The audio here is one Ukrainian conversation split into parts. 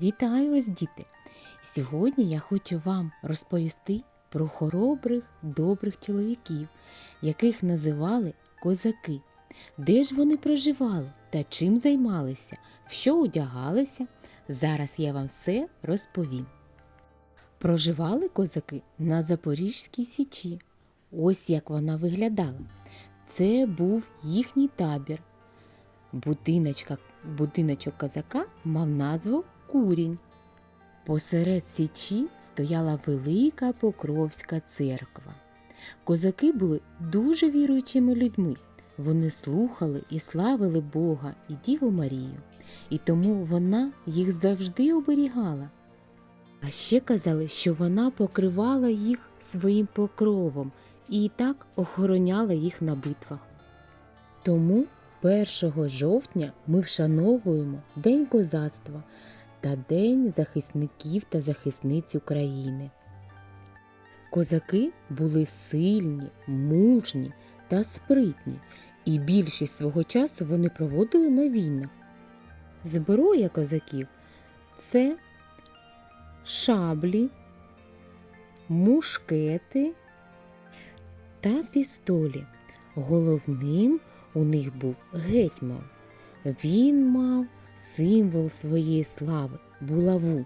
Вітаю вас, діти! Сьогодні я хочу вам розповісти про хоробрих, добрих чоловіків, яких називали козаки. Де ж вони проживали та чим займалися, в що одягалися? Зараз я вам все розповім. Проживали козаки на Запорізькій Січі. Ось як вона виглядала. Це був їхній табір. Будиночка, будиночок козака мав назву Курінь. Посеред січі стояла велика Покровська церква. Козаки були дуже віруючими людьми. Вони слухали і славили Бога і Діву Марію, і тому вона їх завжди оберігала. А ще казали, що вона покривала їх своїм покровом і так охороняла їх на битвах. Тому 1 жовтня ми вшановуємо День козацтва та День захисників та захисниць України. Козаки були сильні, мужні та спритні, і більшість свого часу вони проводили на війнах. Зброя козаків це шаблі, мушкети та пістолі. Головним у них був гетьман. Він мав символ своєї слави булаву.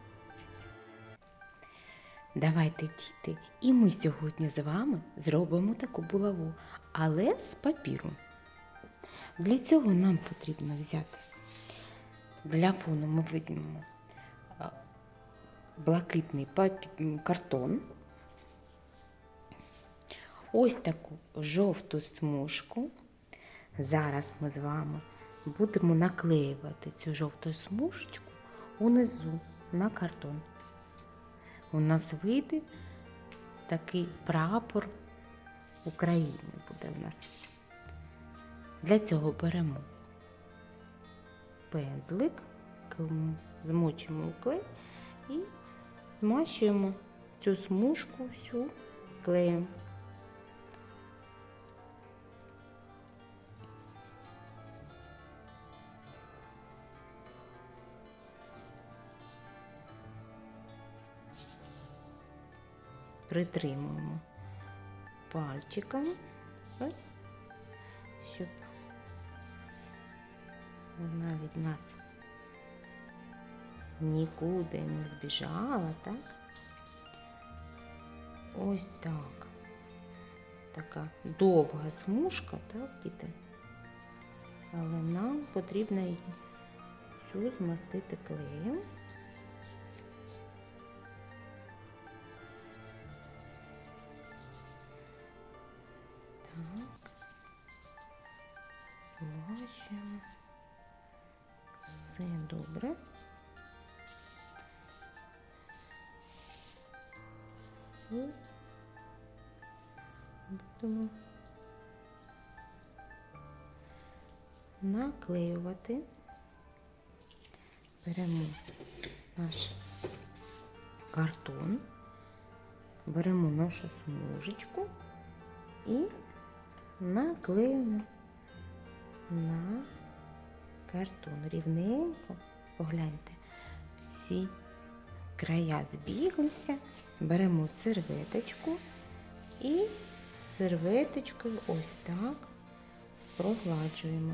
Давайте, діти, і ми сьогодні з вами зробимо таку булаву, але з папіру. Для цього нам потрібно взяти для фону ми візьмемо блакитний картон, ось таку жовту смужку. Зараз ми з вами будемо наклеювати цю жовту смужечку унизу на картон. У нас вийде такий прапор України буде в нас. Для цього беремо пензлик, змочимо у клей і змащуємо цю смужку всю клеєм. Притримуємо пальчиками, ось, щоб вона від нас нікуди не збіжала, так? Ось так. Така довга смужка, так, діти? Але нам потрібно її змастити клеєм. Бачимо. Все добре. І будемо наклеювати. Беремо наш картон, беремо нашу смужечку і наклеюємо на картон рівненько. Погляньте, всі края збіглися. Беремо серветочку і серветочкою ось так прогладжуємо.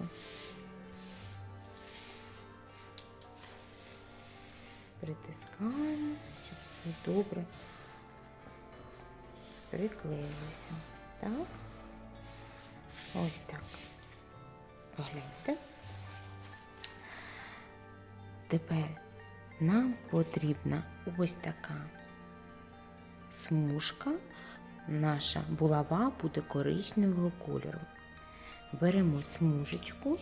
Притискаємо, щоб все добре приклеїлося. Так? Ось так. Погляньте. Тепер нам потрібна ось така смужка. Наша булава буде коричневого кольору. Беремо смужечку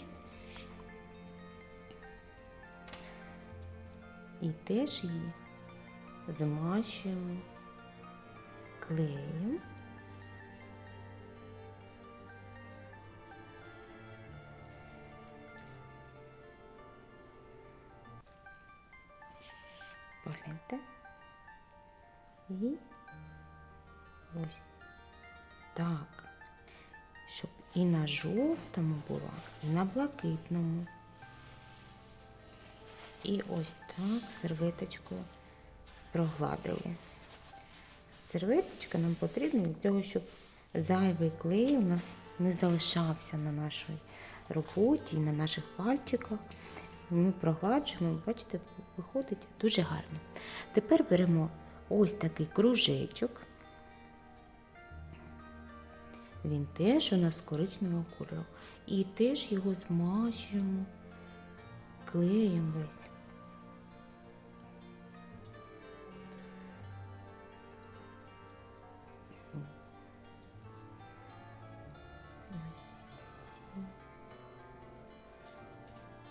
і теж її змащуємо клеєм. І ось так. Щоб і на жовтому була, і на блакитному. І ось так серветочкою прогладили. Серветочка нам потрібна для того, щоб зайвий клей у нас не залишався на нашій роботі на наших пальчиках. Ми прогладжуємо, бачите, виходить дуже гарно. Тепер беремо ось такий кружечок. Він теж у нас коричневого кольору. І теж його змащуємо клеєм весь.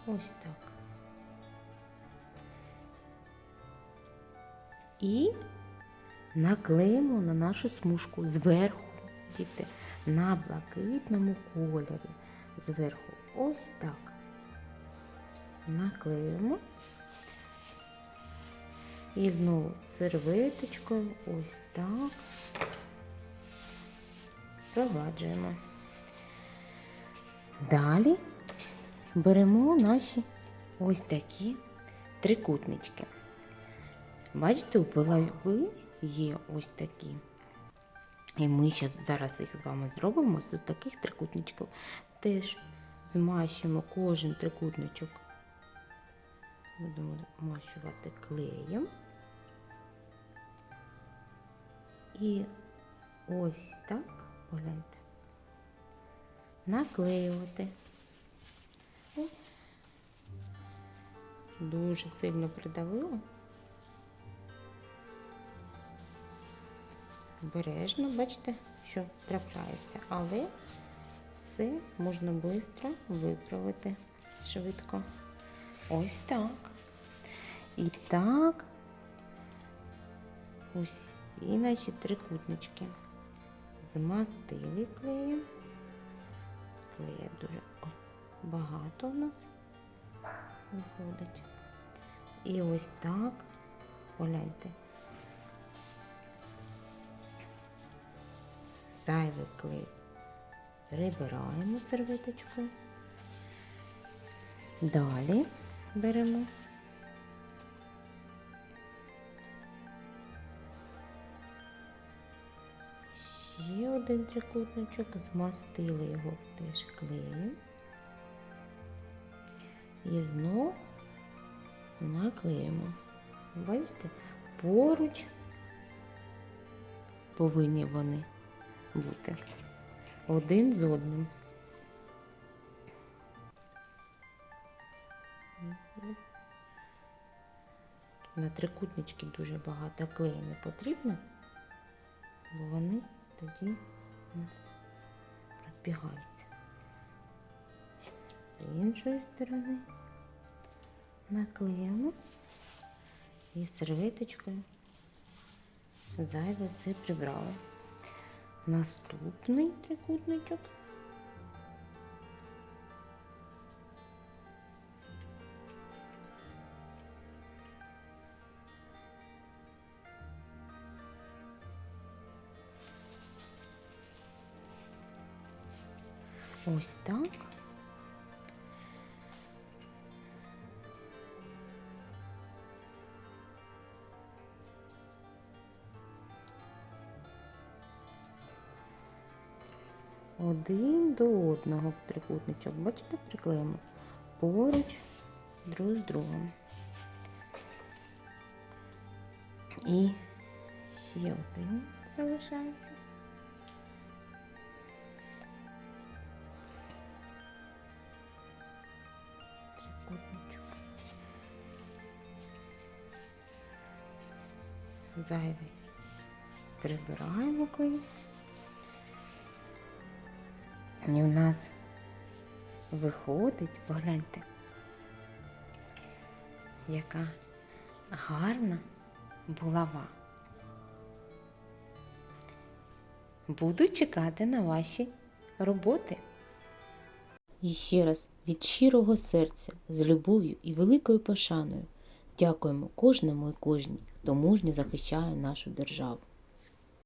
Ось так. І наклеїмо на нашу смужку зверху, діти, на блакитному кольорі. Зверху ось так. Наклеїмо. І знову серветочкою ось так проваджуємо. Далі беремо наші ось такі трикутнички. Бачите, у голови є ось такі. І ми ще зараз їх з вами зробимо з таких трикутничків. Теж змащуємо кожен трикутничок. Будемо змащувати клеєм. І ось так, погляньте, наклеювати. Дуже сильно придавила. Обережно, бачите, що трапляється, але це можна швидко виправити швидко. Ось так. І так усі наші трикутнички змастили клеєм. Клея дуже багато у нас виходить. І ось так, погляньте. Зайвий клей прибираємо серветочкою. Далі беремо ще один трикутничок, змастили його теж клеєм. І знов наклеїмо. Бачите, поруч повинні вони бути один з одним. На трикутнички дуже багато клею не потрібно, бо вони тоді у розбігаються. З іншої сторони наклеїмо і серветочкою зайве все прибрали. Наступний трикутничок. Ось так. Один до одного трикутничок. Бачите, приклеїмо поруч друг з другом. І ще один залишається. Трикутничок. Зайвий прибираємо клей. І в нас виходить, погляньте, яка гарна булава. Буду чекати на ваші роботи. І ще раз від щирого серця, з любов'ю і великою пошаною дякуємо кожному і кожній, хто мужньо захищає нашу державу.